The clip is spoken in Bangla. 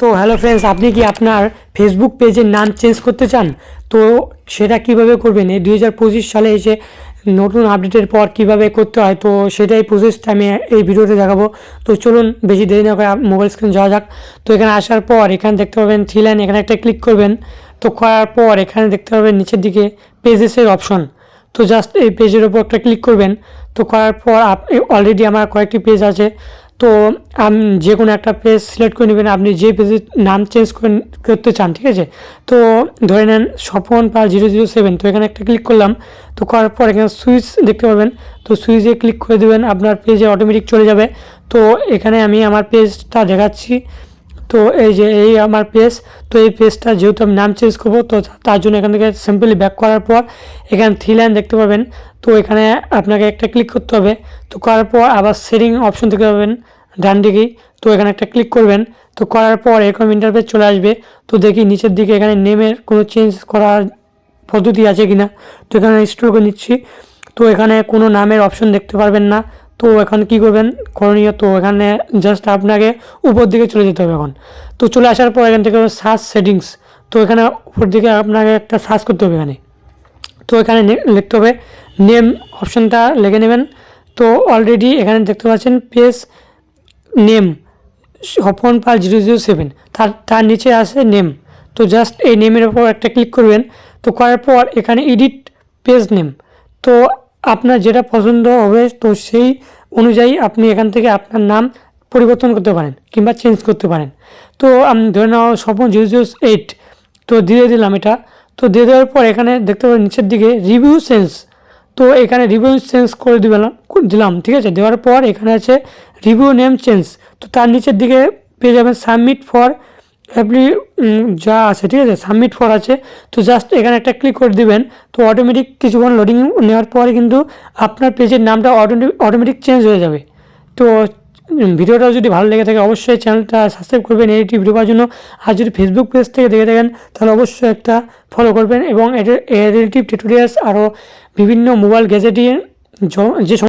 তো হ্যালো ফ্রেন্ডস আপনি কি আপনার ফেসবুক পেজের নাম চেঞ্জ করতে চান? তো সেটা কীভাবে করবেন? এই দুই হাজার পঁচিশ সালে এসে নতুন আপডেটের পর কীভাবে করতে হয়? তো সেটাই প্রসেসটা আমি এই ভিডিওতে দেখাবো। তো চলুন, বেশি দেরি না করে মোবাইল স্ক্রিন যাওয়া যাক। তো এখানে আসার পর এখানে দেখতে পাবেন থ্রি লাইন এখানে একটা ক্লিক করবেন। তো করার পর এখানে দেখতে পাবেন নিচের দিকে পেজেসের অপশন তো জাস্ট এই পেজের ওপর একটা ক্লিক করবেন। তো করার পর অলরেডি আমার কয়েকটি পেজ আছে। তো আমি, যে কোনো একটা পেজ সিলেক্ট করে নেবেন। আপনি যে পেজের নাম চেঞ্জ করতে চান, ঠিক আছে? তো ধরে নেন Swapan Pal zero zero seven তো এখানে একটা ক্লিক করলাম। তো করার পর এখানে সুইচ দেখতে পাবেন। তো সুইচে ক্লিক করে দেবেন। আপনার পেজে অটোমেটিক চলে যাবে। তো এখানে আমি আমার পেজটা দেখাচ্ছি। তো এই যে এই আমার পেজ তো এই পেজটা যেহেতু আমি নাম চেঞ্জ করব, তো তার জন্য এখান থেকে সিম্পলি ব্যাক করার পর এখানে থ্রি লাইন দেখতে পাবেন। তো এখানে আপনাকে একটা ক্লিক করতে হবে। তো করার পর আবার সেটিং অপশন দেখতে পাবেন ডান দিকেই তো এখানে একটা ক্লিক করবেন। তো করার পর এরকম ইন্টারফেস চলে আসবে। তো দেখি নিচের দিকে এখানে নেমের কোনো চেঞ্জ করার পদ্ধতি আছে কিনা। তো এখানে স্টোর করে নিচ্ছি। তো এখানে কোনো নামের অপশন দেখতে পারবেন না। তো এখন কি করবেন? করণীয় তো এখানে জাস্ট আপনাকে উপর দিকে চলে যেতে হবে এখন। তো চলে আসার পর এখান থেকে সার্চ সেটিংস। তো এখানে উপর দিকে আপনাকে একটা সার্চ করতে হবে এখানে। তো এখানে লিখতে হবে নেম অপশনটা লিখে নেবেন। তো অলরেডি এখানে দেখতে পাচ্ছেন page name Swapan Pal zero zero seven. তার তার নিচে আছে নেম। তো জাস্ট এই নেমের ওপর একটা ক্লিক করবেন। তো করার পর এখানে এডিট পেজ নেম তো আপনার যেটা পছন্দ হবে, তো সেই অনুযায়ী আপনি এখান থেকে আপনার নাম পরিবর্তন করতে পারেন কিংবা চেঞ্জ করতে পারেন। তো আমি, ধরে নাও স্বপন জিরো এইট তো দিয়ে দিলাম এটা। তো দিয়ে দেওয়ার পর এখানে দেখতে পাবেন নিচের দিকে রিভিউ সেন্স তো এখানে রিভিউ চেঞ্জ করে দিলাম দিলাম, ঠিক আছে? দেওয়ার পর এখানে আছে রিভিউ নেম চেঞ্জ তো তার নিচের দিকে পেয়ে যাবেন সাবমিট ফর এভরি যা আছে, ঠিক আছে? সাবমিট ফর আছে। তো জাস্ট এখানে একটা ক্লিক করে দিবেন। তো অটোমেটিক কিছুক্ষণ লোডিং নেওয়ার পরে কিন্তু আপনার পেজের নামটা অটোমেটিক অটোমেটিক চেঞ্জ হয়ে যাবে। তো ভিডিওটা যদি ভালো লেগে থাকে অবশ্যই চ্যানেলটা সাবস্ক্রাইব করবেন এই ভিডিও পাওয়ার জন্য। আর যদি ফেসবুক পেজ থেকে দেখে থাকেন, তাহলে অবশ্যই একটা ফলো করবেন এবং এর রিলেটিভ টিউটোরিয়ালস আরও বিভিন্ন মোবাইল গ্যাজেটিয়ে যে